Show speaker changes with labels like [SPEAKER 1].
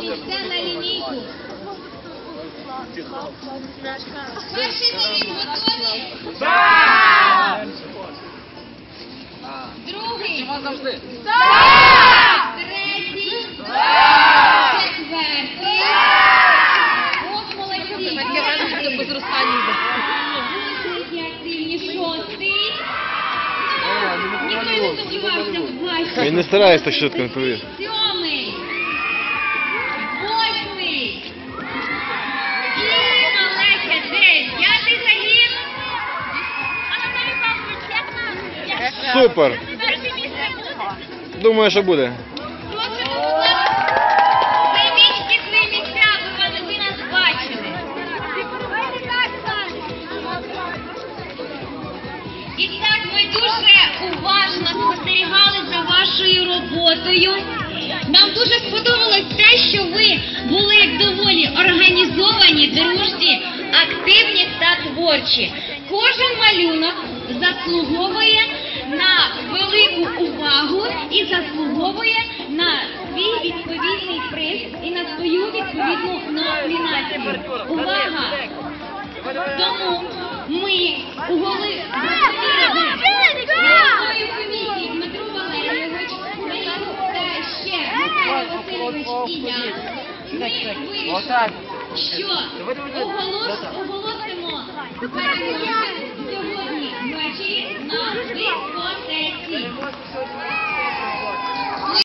[SPEAKER 1] місця на лінійку. Перший загін готові? Другий.
[SPEAKER 2] завжди.
[SPEAKER 1] Третій. Четвертий. Ох, молодці.
[SPEAKER 3] Таке йде.
[SPEAKER 1] Активні. Шостий. Ніхто не сумнівався в.
[SPEAKER 4] Він не старається так швидко, не Супер. Думаю, що буде.
[SPEAKER 1] І так ми дуже уважно спостерігали за вашою роботою. Нам дуже сподобалось те, що ви були доволі організовані, дружні, активні та творчі. Кожен малюнок заслуговує на велику увагу і заслуговує на свій відповідний приз і на свою відповідну номінацію. Увага! Тому ми у головою комісії Дмитро Валерійович та ще Васильович і я. Ми вирішили, що оголос, оголосимо переможця Thank you.